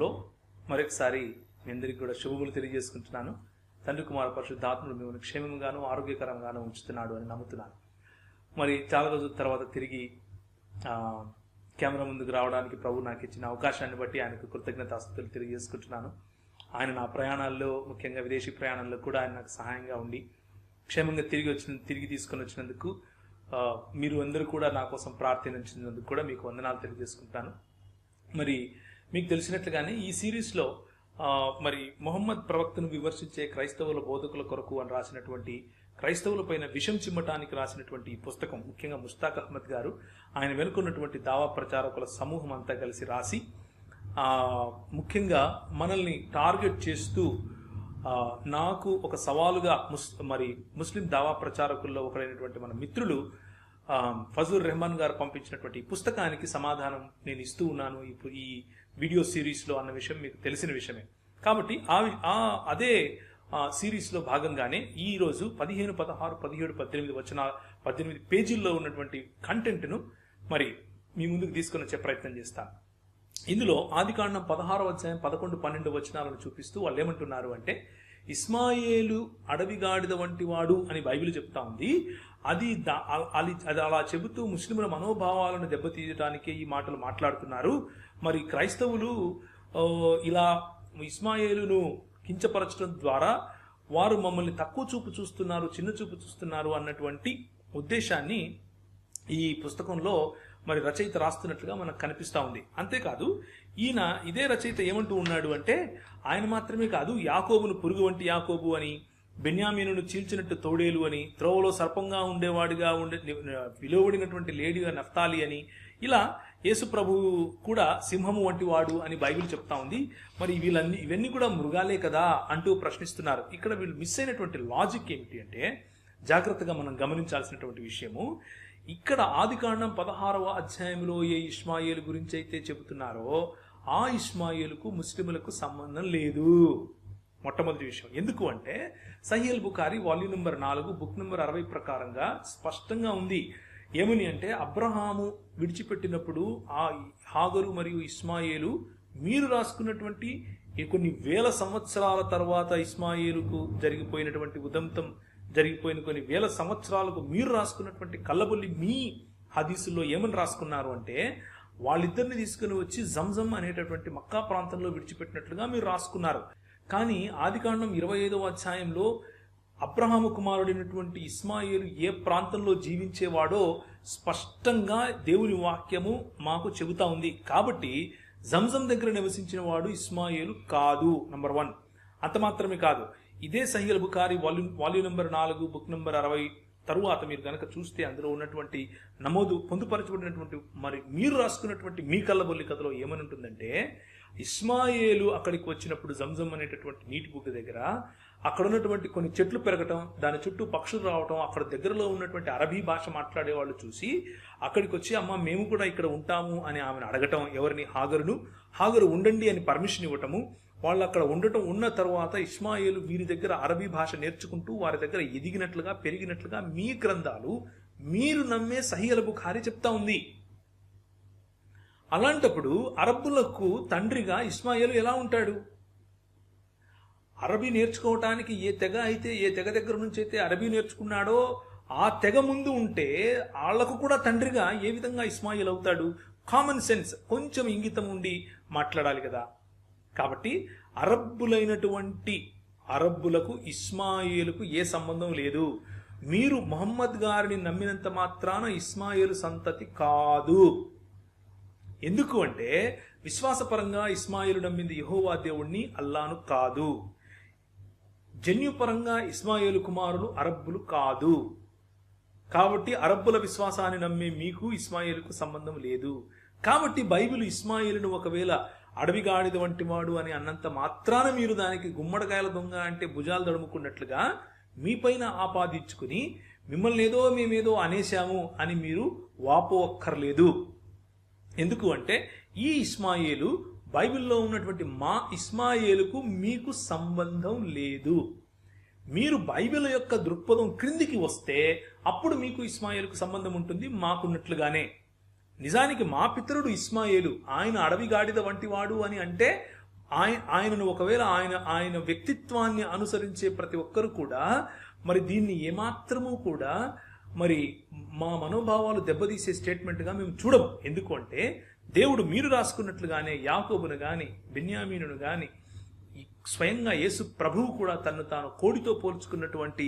లో మరొకసారి మీ అందరికీ కూడా శుభములు తెలియజేసుకుంటున్నాను. తండ్రి కుమార పరిశుద్ధాత్ముడు మిమ్మల్ని క్షేమంగాను ఆరోగ్యకరంగాను ఉంచుతున్నాడు అని నమ్ముతున్నాను. మరి చాలా రోజుల తర్వాత తిరిగి కెమెరా ముందుకు రావడానికి ప్రభు నాకు ఇచ్చిన అవకాశాన్ని బట్టి ఆయనకు కృతజ్ఞతాస్తుతులు తెలియజేసుకుంటున్నాను. ఆయన నా ప్రయాణాల్లో ముఖ్యంగా విదేశీ ప్రయాణాల్లో కూడా ఆయన నాకు సహాయంగా ఉండి క్షేమంగా తిరిగి వచ్చిన తిరిగి తీసుకొని వచ్చినందుకు మీరు అందరూ కూడా నా కోసం ప్రార్థించినందుకు కూడా మీకు వందనాలు తెలియజేసుకుంటాను మరి మీకు తెలిసినట్లుగానే ఈ సిరీస్లో మరి మొహమ్మద్ ప్రవక్తను విమర్శించే క్రైస్తవుల బోధకుల కొరకు అని రాసినటువంటి క్రైస్తవులపైన విషం చిమ్మటానికి రాసినటువంటి ఈ పుస్తకం ముఖ్యంగా ముస్తాక్ అహ్మద్ గారు ఆయన వెనుకున్నటువంటి దావా ప్రచారకుల సమూహం అంతా కలిసి రాసి ముఖ్యంగా మనల్ని టార్గెట్ చేస్తూ నాకు ఒక సవాలుగా ముస్ మరి ముస్లిం దావా ప్రచారకుల్లో ఒకరైనటువంటి మన మిత్రులు ఫజుల్ రెహమాన్ గారు పంపించినటువంటి ఈ పుస్తకానికి సమాధానం నేను ఇస్తూ ఉన్నాను. ఈ వీడియో సిరీస్లో అన్న విషయం మీకు తెలిసిన విషయమే. కాబట్టి ఆ ఆ అదే ఆ, సిరీస్లో భాగంగానే ఈ రోజు పదిహేను పదహారు పదిహేడు పద్దెనిమిది వచ్చిన పద్దెనిమిది పేజీల్లో ఉన్నటువంటి కంటెంట్ను మరి మీ ముందుకు తీసుకొని వచ్చే ప్రయత్నం చేస్తాను ఇందులో ఆదికాండం పదహారవ అధ్యాయం పదకొండు పన్నెండు వచనాలను చూపిస్తూ వాళ్ళు ఏమంటున్నారు అంటే ఇస్మాయేలు అడవిగాడిద వంటి వాడు అని బైబిల్ చెప్తా ఉంది. అది అది అది అలా చెబుతూ ముస్లింల మనోభావాలను దెబ్బతీయడానికే ఈ మాటలు మాట్లాడుతున్నారు. మరి క్రైస్తవులు ఇలా ఇస్మాయేలును కించపరచడం ద్వారా వారు మమ్మల్ని తక్కువ చూపు చూస్తున్నారు చిన్న చూపు చూస్తున్నారు అన్నటువంటి ఉద్దేశాన్ని ఈ పుస్తకంలో మరి రచయిత రాస్తున్నట్లుగా మనకు కనిపిస్తూ ఉంది. అంతేకాదు ఈయన ఇదే రచయిత ఏమంటూ ఉన్నాడు అంటే ఆయన మాత్రమే కాదు యాకోబును పురుగు వంటి యాకోబు అని బెన్యామీనును చీల్చినట్టు తోడేలు అని త్రోవలో సర్పంగా ఉండేవాడిగా ఉండే విలువడినటువంటి లేడిగా నఫ్తాలి అని ఇలా యేసు ప్రభు కూడా సింహము వంటి వాడు అని బైబిల్ చెప్తా ఉంది. మరి వీళ్ళన్ని ఇవన్నీ కూడా మృగాలే కదా అంటూ ప్రశ్నిస్తున్నారు. ఇక్కడ వీళ్ళు మిస్ అయినటువంటి లాజిక్ ఏమిటి అంటే జాగ్రత్తగా మనం గమనించాల్సినటువంటి విషయము ఇక్కడ ఆదికాండం పదహారవ అధ్యాయంలో ఏ ఇస్మాయిల్ గురించి అయితే చెబుతున్నారో ఆ ఇస్మాయిల్కు ముస్లింలకు సంబంధం లేదు. మొట్టమొదటి విషయం. ఎందుకు అంటే సహియల్ బుకారి వాల్యూమ్ నెంబర్ నాలుగు బుక్ నెంబర్ అరవై ప్రకారంగా స్పష్టంగా ఉంది. ఏమని అంటే అబ్రహాము విడిచిపెట్టినప్పుడు ఆ హాగరు మరియు ఇస్మాయిలు మీరు రాసుకున్నటువంటి కొన్ని వేల సంవత్సరాల తర్వాత ఇస్మాయిలుకు జరిగిపోయినటువంటి ఉదంతం జరిగిపోయిన కొన్ని వేల సంవత్సరాలకు మీరు రాసుకున్నటువంటి కళ్ళబొల్లి మీ హదీసుల్లో ఏమని రాసుకున్నారు అంటే వాళ్ళిద్దరిని తీసుకుని వచ్చి జంజం అనేటటువంటి మక్కా ప్రాంతంలో విడిచిపెట్టినట్లుగా మీరు రాసుకున్నారు. కానీ ఆదికాండం ఇరవై ఐదవ అధ్యాయంలో అబ్రహాము కుమారుడైనటువంటి ఇస్మాయిలు ఏ ప్రాంతంలో జీవించేవాడో స్పష్టంగా దేవుని వాక్యము మాకు చెబుతా ఉంది. కాబట్టి జంజం దగ్గర నివసించిన వాడు ఇస్మాయిలు కాదు నంబర్ వన్ అంత మాత్రమే కాదు. ఇదే Sahih Bukhari volume volume number నాలుగు బుక్ నెంబర్ అరవై తరువాత మీరు గనక చూస్తే అందులో ఉన్నటువంటి నమోదు పొందుపరచబడినటువంటి మరి మీరు రాసుకున్నటువంటి మీ కళ్ళబొల్లి కథలో ఏమని ఉంటుందంటే ఇస్మాయేలు అక్కడికి వచ్చినప్పుడు జంజం అనేటటువంటి నీటి బుగ్గ దగ్గర అక్కడ ఉన్నటువంటి కొన్ని చెట్లు పెరగటం దాని చుట్టూ పక్షులు రావటం అక్కడ దగ్గరలో ఉన్నటువంటి అరబీ భాష మాట్లాడే వాళ్ళు చూసి అక్కడికి వచ్చి అమ్మ మేము కూడా ఇక్కడ ఉంటాము అని ఆమెను అడగటం ఎవరిని? హాగరును? హాగరు ఉండండి అని పర్మిషన్ ఇవ్వటము. వాళ్ళు అక్కడ ఉండటం ఉన్న తర్వాత ఇస్మాయిలు వీరి దగ్గర అరబీ భాష నేర్చుకుంటూ వారి దగ్గర ఎదిగినట్లుగా పెరిగినట్లుగా మీ గ్రంథాలు మీరు నమ్మే సహియల బుఖారి చెప్తా ఉంది. అలాంటప్పుడు అరబ్బులకు తండ్రిగా ఇస్మాయిల్ ఎలా ఉంటాడు? అరబీ నేర్చుకోవటానికి ఏ తెగ అయితే ఏ తెగ దగ్గర నుంచి అయితే అరబీ నేర్చుకున్నాడో ఆ తెగ ముందు ఉంటే వాళ్ళకు కూడా తండ్రిగా ఏ విధంగా ఇస్మాయిల్ అవుతాడు? కామన్ సెన్స్ కొంచెం ఇంగితం ఉండి మాట్లాడాలి కదా. కాబట్టి అరబ్బులైనటువంటి అరబ్బులకు ఇస్మాయిలుకు ఏ సంబంధం లేదు. మీరు మొహమ్మద్ గారిని నమ్మినంత మాత్రాన ఇస్మాయిల్ సంతతి కాదు. ఎందుకు అంటే విశ్వాసపరంగా ఇస్మాయిలు నమ్మింది యహోవా దేవుణ్ణి అల్లాను కాదు. జన్యుపరంగా ఇస్మాయిలు కుమారులు అరబ్బులు కాదు. కాబట్టి అరబ్బుల విశ్వాసాన్ని నమ్మే మీకు ఇస్మాయిలుకు సంబంధం లేదు. కాబట్టి బైబిల్ ఇస్మాయిలును ఒకవేళ అడవిగాడిద వంటి వాడు అని అన్నంత మాత్రాన మీరు దానికి గుమ్మడికాయల దొంగ అంటే భుజాలు తడుముకున్నట్లుగా మీపైన ఆపాదించుకుని మిమ్మల్ని ఏదో మేమేదో అనేశాము అని మీరు వాపోవక్కర్లేదు ఎందుకు అంటే ఈ ఇస్మాయేలు బైబిల్లో ఉన్నటువంటి మా ఇస్మాయేలుకు మీకు సంబంధం లేదు. మీరు బైబిల్ యొక్క దృక్పథం క్రిందికి వస్తే అప్పుడు మీకు ఇస్మాయేలుకు సంబంధం ఉంటుంది మాకున్నట్లుగానే. నిజానికి మా పితరుడు ఇస్మాయేలు ఆయన అడవి గాడిద వంటి వాడు అని అంటే ఆయన ఆయనను ఒకవేళ ఆయన ఆయన వ్యక్తిత్వాన్ని అనుసరించే ప్రతి ఒక్కరు కూడా మరి దీన్ని ఏమాత్రము కూడా మరి మా మనోభావాలు దెబ్బతీసే స్టేట్మెంట్గా మేము చూడము. ఎందుకు అంటే దేవుడు మీరు రాసుకున్నట్లుగానే యాకోబును గాని బెన్యామీనును గాని స్వయంగా యేసు ప్రభువు కూడా తను తాను కోడితో పోల్చుకున్నటువంటి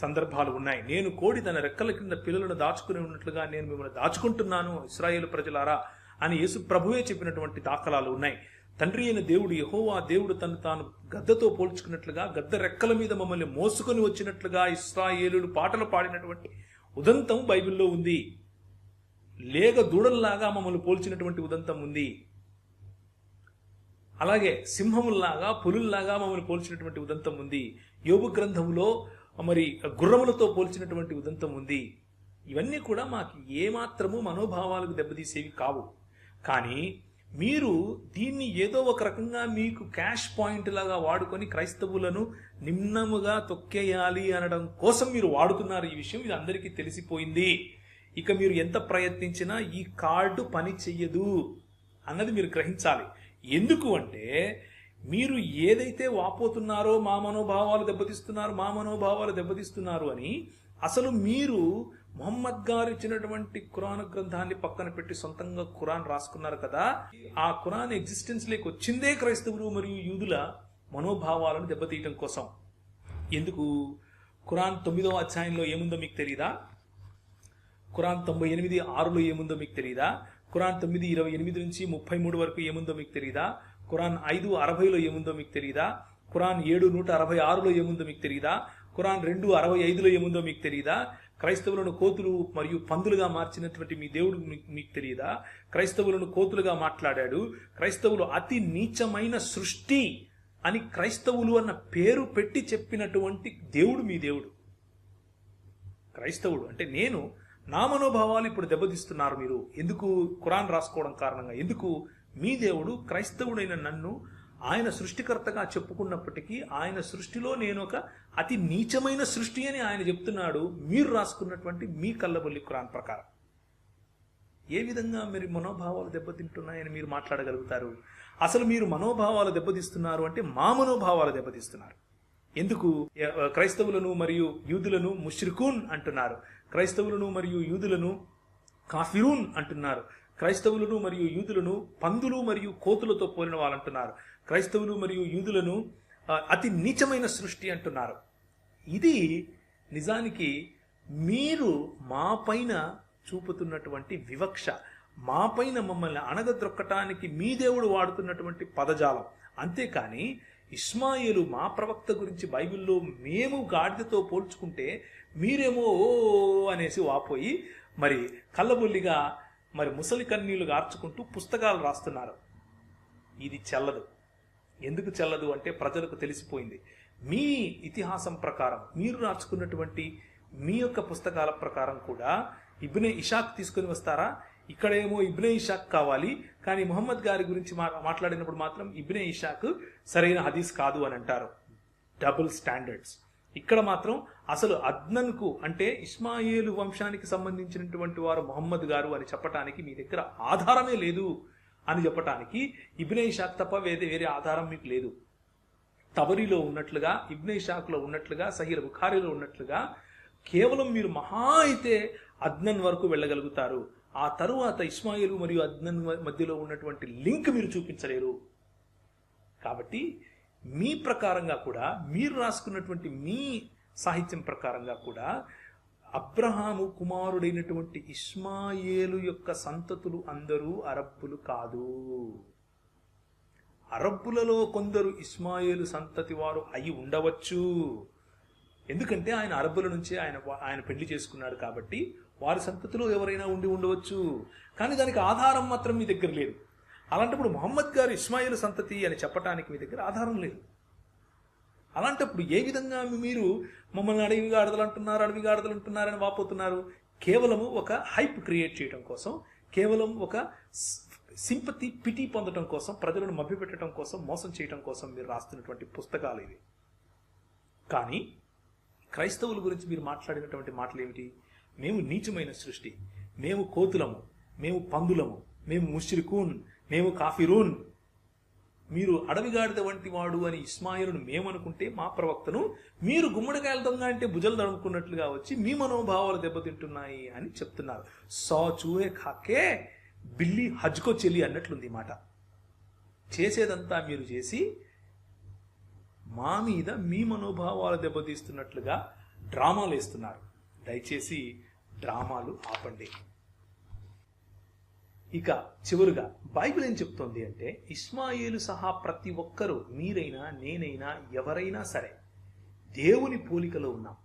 సందర్భాలు ఉన్నాయి. నేను కోడి తన రెక్కల కింద పిల్లలను దాచుకుని ఉన్నట్లుగా నేను మిమ్మల్ని దాచుకుంటున్నాను ఇస్రాయేల్ ప్రజలారా అని యేసు ప్రభువే చెప్పినటువంటి దాఖలాలు ఉన్నాయి. తండ్రి అయిన దేవుడు యహోవా దేవుడు తను తాను గద్దతో పోల్చుకున్నట్లుగా గద్ద రెక్కల మీద మమ్మల్ని మోసుకొని వచ్చినట్లుగా ఇస్రాయేలు పాటలు పాడినటువంటి ఉదంతం బైబిల్లో ఉంది. లేగ దూడల్లాగా మమ్మల్ని పోల్చినటువంటి ఉదంతం ఉంది. అలాగే సింహముల్లాగా పులుల్లాగా మమ్మల్ని పోల్చినటువంటి ఉదంతం ఉంది. యోగు గ్రంథములో మరి గుర్రములతో పోల్చినటువంటి ఉదంతం ఉంది. ఇవన్నీ కూడా మాకు ఏమాత్రము మనోభావాలకు దెబ్బతీసేవి కావు. కానీ మీరు దీన్ని ఏదో ఒక రకంగా మీకు క్యాష్ పాయింట్ లాగా వాడుకొని క్రైస్తవులను నిమ్నముగా తొక్కేయాలి అనడం కోసం మీరు వాడుతున్నారు ఈ విషయం ఇది అందరికీ తెలిసిపోయింది. ఇక మీరు ఎంత ప్రయత్నించినా ఈ కార్డు పని చెయ్యదు అన్నది మీరు గ్రహించాలి. ఎందుకు అంటే మీరు ఏదైతే వాపోతున్నారో మా మనోభావాలు దెబ్బతీస్తున్నారు మా మనోభావాలు దెబ్బతీస్తున్నారు అని అసలు మీరు మొహమ్మద్ గారు ఇచ్చినటువంటి ఖురాన్ గ్రంథాన్ని పక్కన పెట్టి సొంతంగా ఖురాన్ రాసుకున్నారు కదా ఆ ఖురాన్ ఎగ్జిస్టెన్స్ లేక వచ్చిందే క్రైస్తవులు మరియు యూదుల మనోభావాలను దెబ్బతీయటం కోసం. ఎందుకు? ఖురాన్ తొమ్మిదవ అధ్యాయంలో ఏముందో మీకు తెలియదా ఖురాన్ తొంభై ఎనిమిది ఆరులో ఏముందో మీకు తెలియదా ఖురాన్ తొమ్మిది ఇరవై ఎనిమిది నుంచి ముప్పై మూడు వరకు ఏముందో మీకు తెలియదా ఖురాన్ ఐదు అరవైలో ఏముందో మీకు తెలియదా ఖురాన్ ఏడు నూట అరవై ఆరులో ఏముందో మీకు తెలియదా ఖురాన్ రెండు అరవై ఐదులో ఏముందో మీకు తెలియదా క్రైస్తవులను కోతులు మరియు పందులుగా మార్చినటువంటి మీ దేవుడు మీకు తెలియదా క్రైస్తవులను కోతులుగా మాట్లాడాడు. క్రైస్తవులు అతి నీచమైన సృష్టి అని క్రైస్తవులు అన్న పేరు పెట్టి చెప్పినటువంటి దేవుడు మీ దేవుడు. క్రైస్తవుడు. అంటే నేను నా మనోభావాలు ఇప్పుడు దెబ్బతీస్తున్నారు మీరు. ఎందుకు? ఖురాన్ రాసుకోవడం కారణంగా. ఎందుకు? మీ దేవుడు క్రైస్తవుడైన నన్ను ఆయన సృష్టికర్తగా చెప్పుకున్నప్పటికీ ఆయన సృష్టిలో నేను ఒక అతి నీచమైన సృష్టి అని ఆయన చెప్తున్నాడు. మీరు రాసుకున్నటువంటి మీ కళ్ళబొల్లి ఖురాన్ ప్రకారం. ఏ విధంగా మీరు మనోభావాలు దెబ్బతింటున్నాయని మీరు మాట్లాడగలుగుతారు? అసలు మీరు మనోభావాలు దెబ్బతీస్తున్నారు అంటే మా మనోభావాలు దెబ్బతీస్తున్నారు. ఎందుకు? క్రైస్తవులను మరియు యూదులను ముష్రికూన్ అంటున్నారు. క్రైస్తవులను మరియు యూదులను కాఫిరూన్ అంటున్నారు. క్రైస్తవులను మరియు యూదులను పందులు మరియు కోతులతో పోలిన వాళ్ళంటున్నారు. అంటున్నారు క్రైస్తవులు మరియు యూదులను అతి నీచమైన సృష్టి అంటున్నారు. ఇది నిజానికి మీరు మా పైన చూపుతున్నటువంటి వివక్ష. మా పైన మమ్మల్ని అణగద్రొక్కటానికి మీ దేవుడు వాడుతున్నటువంటి పదజాలం. అంతేకాని ఇస్మాయిలు మా ప్రవక్త గురించి బైబిల్లో మేము గాడిదతో పోల్చుకుంటే మీరేమో ఓ అనేసి వాపోయి మరి కళ్ళబొల్లిగా మరి ముసలి కన్నీళ్ళు గార్చుకుంటూ పుస్తకాలు రాస్తున్నారు. ఇది చెల్లదు. ఎందుకు చెల్లదు అంటే ప్రజలకు తెలిసిపోయింది. మీ ఇతిహాసం ప్రకారం మీరు రాసుకున్నటువంటి మీ యొక్క పుస్తకాల ప్రకారం కూడా ఇబ్నే ఇషాక్ తీసుకొని వస్తారా? ఇక్కడేమో ఇబ్నే ఇషాక్ కావాలి కానీ ముహమ్మద్ గారి గురించి మా- మాట్లాడినప్పుడు మాత్రం ఇబ్నే ఇషాక్ సరైన హదీస్ కాదు అని అంటారు. డబుల్ స్టాండర్డ్స్ ఇక్కడ మాత్రం అసలు అద్నన్కు అంటే ఇస్మాయిలు వంశానికి సంబంధించినటువంటి వారు మొహమ్మద్ గారు అని చెప్పటానికి మీ దగ్గర ఆధారమే లేదు. అని చెప్పటానికి ఇబ్నే షాక్ తప్ప వేరే వేరే ఆధారం మీకు లేదు. తబరిలో ఉన్నట్లుగా ఇబ్నే షాక్లో ఉన్నట్లుగా సహీర్ బుఖారిలో ఉన్నట్లుగా కేవలం మీరు మహా అయితే అద్నన్ వరకు వెళ్ళగలుగుతారు. ఆ తరువాత ఇస్మాయిల్ మరియు అద్నన్ మధ్యలో ఉన్నటువంటి లింక్ మీరు చూపించలేరు. కాబట్టి మీ ప్రకారంగా కూడా మీరు రాసుకున్నటువంటి మీ సాహిత్యం ప్రకారంగా కూడా అబ్రహాము కుమారుడైనటువంటి ఇస్మాయేలు యొక్క సంతతులు అందరూ అరబ్బులు కాదు. అరబ్బులలో కొందరు ఇస్మాయేలు సంతతి వారు అయి ఉండవచ్చు. ఎందుకంటే ఆయన అరబ్బుల నుంచే ఆయన ఆయన పెళ్ళి చేసుకున్నాడు కాబట్టి వారి సంతతిలో ఎవరైనా ఉండి ఉండవచ్చు. కానీ దానికి ఆధారం మాత్రం మీ దగ్గర లేదు. అలాంటప్పుడు మొహమ్మద్ గారు ఇస్మాయిల్ సంతతి అని చెప్పడానికి మీ దగ్గర ఆధారం లేదు. అలాంటప్పుడు ఏ విధంగా మీరు మమ్మల్ని అడవిగా ఆడదలు అంటున్నారు అడవిగా ఆడదలు అంటున్నారని వాపోతున్నారు? కేవలము ఒక హైప్ క్రియేట్ చేయడం కోసం కేవలం ఒక సింపతి పిటి పొందడం కోసం ప్రజలను మభ్యపెట్టడం కోసం మోసం చేయడం కోసం మీరు రాస్తున్నటువంటి పుస్తకాలు ఇవి. కానీ క్రైస్తవుల గురించి మీరు మాట్లాడినటువంటి మాటలు ఏమిటి మేము నీచమైన సృష్టి. మేము కోతులము. మేము పందులము. మేము ముష్రికూన్. మేము కాఫిరూన్. మీరు అడవిగాడిద వంటి వాడు అని ఇస్మాయిలును మేమనుకుంటే మా ప్రవక్తను మీరు గుమ్మడికాయల దొంగ అంటే భుజలు తడుముకున్నట్లుగా వచ్చి మీ మనోభావాలు దెబ్బతింటున్నాయి అని చెప్తున్నారు. సా చూహే ఖాకే బిల్లి హజ్కో చెల్లి అన్నట్లుంది మాట. చేసేదంతా మీరు చేసి మా మీద మీ మనోభావాలు దెబ్బతీస్తున్నట్లుగా డ్రామాలు వేస్తున్నారు. దయచేసి డ్రామాలు ఆపండి. ఇక చివరుగా బైబిల్ ఏం చెప్తోంది అంటే ఇస్మాయిలు సహా ప్రతి ఒక్కరూ మీరైనా నేనైనా ఎవరైనా సరే దేవుని పోలికలో ఉన్నాం.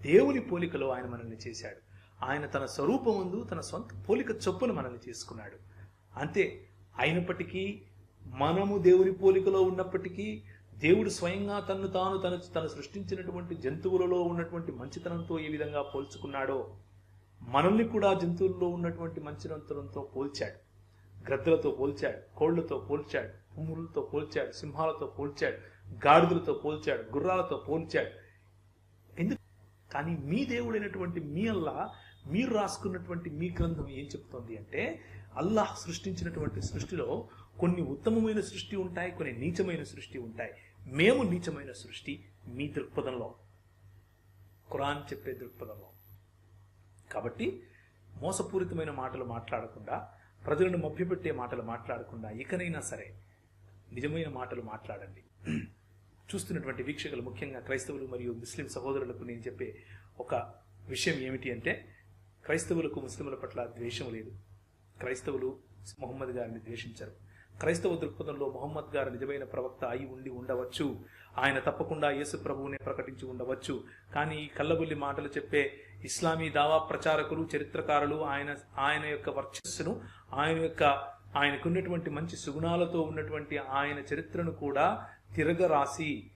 దేవుని పోలికలో ఆయన మనల్ని చేశాడు. ఆయన తన స్వరూపముందు తన సొంత పోలిక చొప్పున మనల్ని చేసుకున్నాడు. అంతే అయినప్పటికీ మనము దేవుని పోలికలో ఉన్నప్పటికీ దేవుడు స్వయంగా తన్ను తాను తను తను సృష్టించినటువంటి జంతువులలో ఉన్నటువంటి మంచితనంతో ఏ విధంగా పోల్చుకున్నాడో మనల్ని కూడా జంతువుల్లో ఉన్నటువంటి మంచితనంతో పోల్చాడు. గ్రద్దలతో పోల్చాడు కోళ్ళతో పోల్చాడు పుమ్ములతో పోల్చాడు సింహాలతో పోల్చాడు గాడిదలతో పోల్చాడు గుర్రాలతో పోల్చాడు. ఎందుకు? కానీ మీ దేవుడైనటువంటి మీ అల్లా మీరు రాసుకున్నటువంటి మీ గ్రంథం ఏం చెప్తోంది అంటే అల్లాహ్ సృష్టించినటువంటి సృష్టిలో కొన్ని ఉత్తమమైన సృష్టి ఉంటాయి కొన్ని నీచమైన సృష్టి ఉంటాయి. మేము నీచమైన సృష్టి మీ దృక్పథంలో. ఖురాన్ చెప్పే దృక్పథంలో. కాబట్టి మోసపూరితమైన మాటలు మాట్లాడకుండా ప్రజలను మభ్యపెట్టే మాటలు మాట్లాడకుండా ఇకనైనా సరే నిజమైన మాటలు మాట్లాడండి. చూస్తున్నటువంటి వీక్షకులు ముఖ్యంగా క్రైస్తవులు మరియు ముస్లిం సహోదరులకు నేను చెప్పే ఒక విషయం ఏమిటి అంటే క్రైస్తవులకు ముస్లింల పట్ల ద్వేషం లేదు. క్రైస్తవులు మొహమ్మద్ గారిని ద్వేషించరు. క్రైస్తవ దృక్పథంలో మహమ్మద్ గారు నిజమైన ప్రవక్త అయి ఉండి ఉండవచ్చు. ఆయన తప్పకుండా యేసు ప్రభువునే ప్రకటించి ఉండవచ్చు. కానీ ఈ కల్లబుల్లి మాటలు చెప్పే ఇస్లామీ దావా ప్రచారకులు చరిత్రకారులు ఆయన ఆయన యొక్క వర్చస్సును ఆయన యొక్క ఆయనకున్నటువంటి మంచి సుగుణాలతో ఉన్నటువంటి ఆయన చరిత్రను కూడా తిరగరాసి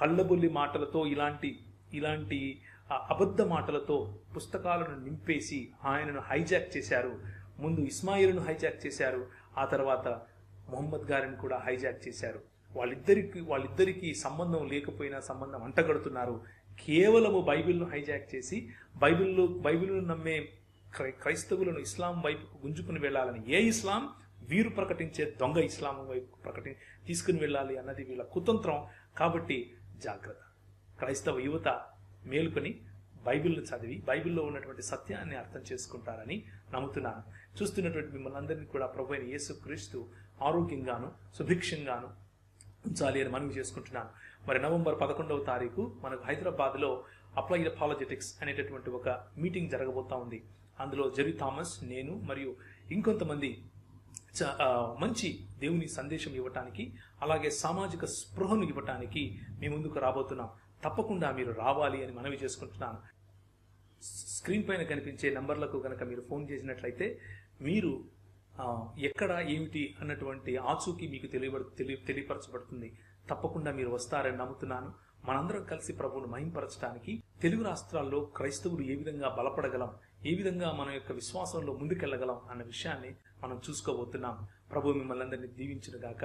కళ్ళబుల్లి మాటలతో ఇలాంటి ఇలాంటి అబద్ధ మాటలతో పుస్తకాలను నింపేసి ఆయనను హైజాక్ చేశారు. ముందు ఇస్మాయిల్ను హైజాక్ చేశారు. ఆ తర్వాత మొహమ్మద్ గారిని కూడా హైజాక్ చేశారు. వాళ్ళిద్దరికి వాళ్ళిద్దరికీ సంబంధం లేకపోయినా సంబంధం అంటగడుతున్నారు. కేవలము బైబిల్ను హైజాక్ చేసి బైబిల్లో బైబిల్ను నమ్మే క్రై- క్రైస్తవులను ఇస్లాం వైపుకు గుంజుకుని వెళ్ళాలని. ఏ ఇస్లాం? వీరు ప్రకటించే దొంగ ఇస్లాం వైపు ప్రకటి తీసుకుని వెళ్ళాలి అన్నది వీళ్ళ కుతంత్రం. కాబట్టి జాగ్రత్త. క్రైస్తవ యువత మేలుకొని బైబిల్ను చదివి బైబిల్లో ఉన్నటువంటి సత్యాన్ని అర్థం చేసుకుంటారని నమ్ముతున్నాను. చూస్తున్నటువంటి మిమ్మల్ని అందరినీ కూడా ప్రభు అయిన యేసు క్రీస్తు ఆరోగ్యంగాను సుభిక్షంగాను ఉంచాలి అని మనవి చేసుకుంటున్నాను. మరి నవంబర్ పదకొండవ తారీఖు మనకు హైదరాబాద్లో అప్లైడ్ అపాలజెటిక్స్ అనేటటువంటి ఒక మీటింగ్ జరగబోతా ఉంది. అందులో జెరీ థామస్ నేను మరియు ఇంకొంతమంది చ- మంచి దేవుని సందేశం ఇవ్వటానికి అలాగే సామాజిక స్పృహను ఇవ్వటానికి మీ ముందుకు రాబోతున్నాం. తప్పకుండా మీరు రావాలి అని మనవి చేసుకుంటున్నాను. స్క్రీన్ పైన కనిపించే నంబర్లకు కనుక మీరు ఫోన్ చేసినట్లయితే మీరు ఎక్కడ ఏమిటి అన్నటువంటి ఆచూకీ మీకు తెలియబడు తెలియ తెలియపరచబడుతుంది. తప్పకుండా మీరు వస్తారని నమ్ముతున్నాను. మనందరం కలిసి ప్రభువును మహింపరచడానికి తెలుగు రాష్ట్రాల్లో క్రైస్తవులు ఏ విధంగా బలపడగలం ఏ విధంగా మన యొక్క విశ్వాసంలో ముందుకెళ్ళగలం అన్న విషయాన్ని మనం చూసుకోబోతున్నాం. ప్రభు మిమ్మల్ని అందరినీ దీవించును గాక